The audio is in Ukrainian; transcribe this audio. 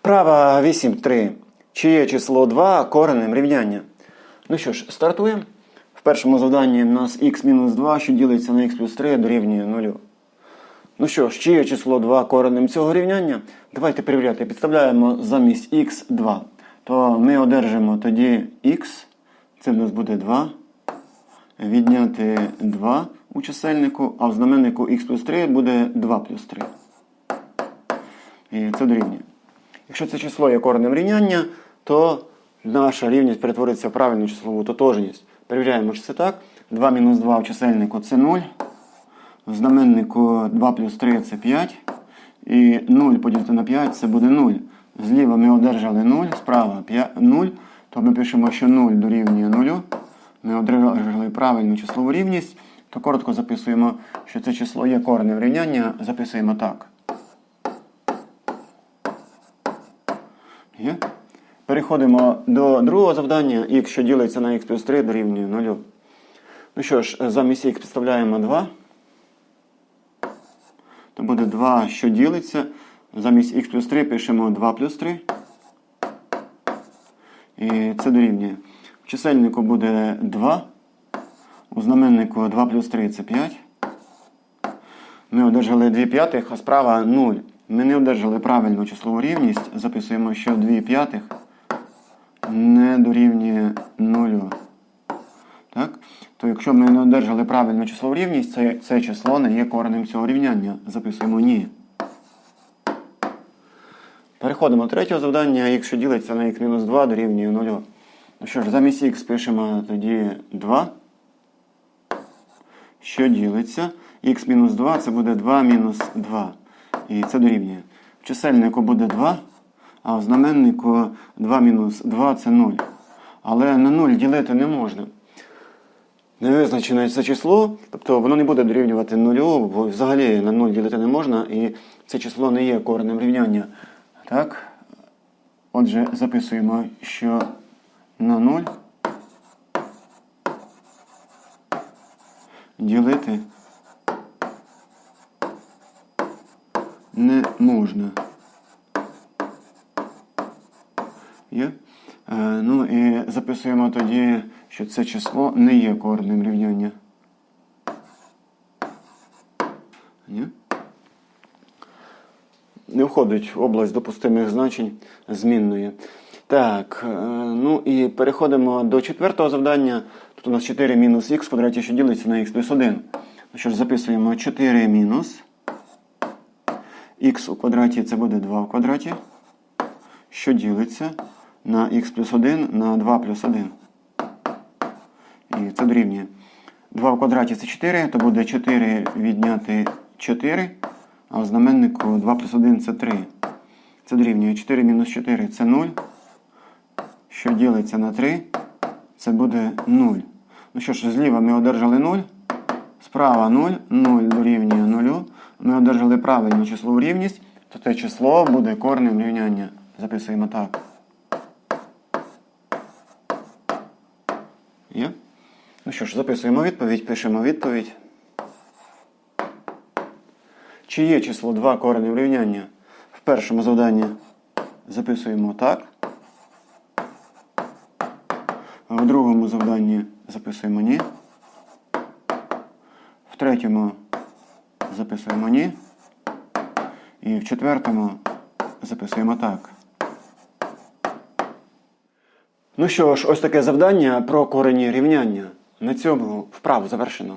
Вправа 8.3. Чиє число 2 коренем рівняння? Ну що ж, стартуємо. В першому завданні у нас х-2, що ділиться на х плюс 3 дорівнює 0. Ну що ж, чиє число 2 коренем цього рівняння? Давайте перевіряти. Підставляємо замість х 2. То ми одержимо тоді х, це в нас буде 2. Відняти 2 у чисельнику, а в знаменнику х плюс 3 буде 2 плюс 3. І це дорівнює. Якщо це число є коренем рівняння, то наша рівність перетвориться в правильну числову тотожність. Перевіряємо, чи це так. 2 мінус 2 в чисельнику це 0. В знаменнику 2 плюс 3 це 5. І 0 поділити на 5 це буде 0. Зліва ми одержали 0, справа 0. То ми пишемо, що 0 дорівнює 0. Ми одержали правильну числову рівність. То коротко записуємо, що це число є коренем рівняння. Записуємо так. Є? Переходимо до другого завдання. Х, що ділиться на х плюс 3 дорівнює 0. Ну що ж, замість х підставляємо 2. То буде 2, що ділиться. Замість х плюс 3 пишемо 2 плюс 3. І це дорівнює. В чисельнику буде 2. У знаменнику 2 плюс 3 це 5. Ми одержали 2 п'ятих, а справа 0. Ми не одержали правильну числову рівність. Записуємо, що 2 п'ятих не дорівнює 0. Так? То якщо ми не одержали правильну числову рівність, це, це число не є коренем цього рівняння. Записуємо ні. Переходимо до третього завдання. Якщо ділиться на х-2 дорівнює 0. Ну що ж, замість х пишемо тоді 2. Що ділиться? х-2 це буде 2 мінус 2. І це дорівнює. В чисельнику буде 2, а в знаменнику 2 мінус 2 це 0. Але на 0 ділити не можна. Не визначене це число, тобто воно не буде дорівнювати 0, бо взагалі на 0 ділити не можна, і це число не є коренем рівняння. Так? Отже, записуємо, що на 0 ділити не можна. Є? Е, ну і записуємо тоді, що це число не є коренем рівняння. Ні? Не входить в область допустимих значень змінної. Так, е, ну і переходимо до четвертого завдання. Тут у нас 4 мінус х в квадраті, що ділиться на х плюс 1. Ну що ж, записуємо 4 мінус х у квадраті це буде 2 в квадраті, що ділиться на х плюс 1 на 2 плюс 1. І це дорівнює. 2 в квадраті це 4, то буде 4 відняти 4, а в знаменнику 2 плюс 1 це 3. Це дорівнює 4 мінус 4 це 0. Що ділиться на 3, це буде 0. Ну що ж, зліва ми одержали 0. Справа 0, 0 дорівнює 0. Ми одержали правильну числову рівність, то це число буде коренем рівняння. Записуємо так. Є? Ну що ж, записуємо відповідь, пишемо відповідь. Чи є число 2 коренем рівняння? В першому завданні записуємо так. В другому завданні записуємо ні. В третьому записуємо ні. І в четвертому записуємо так. Ну що ж, ось таке завдання про корені рівняння. На цьому вправу завершено.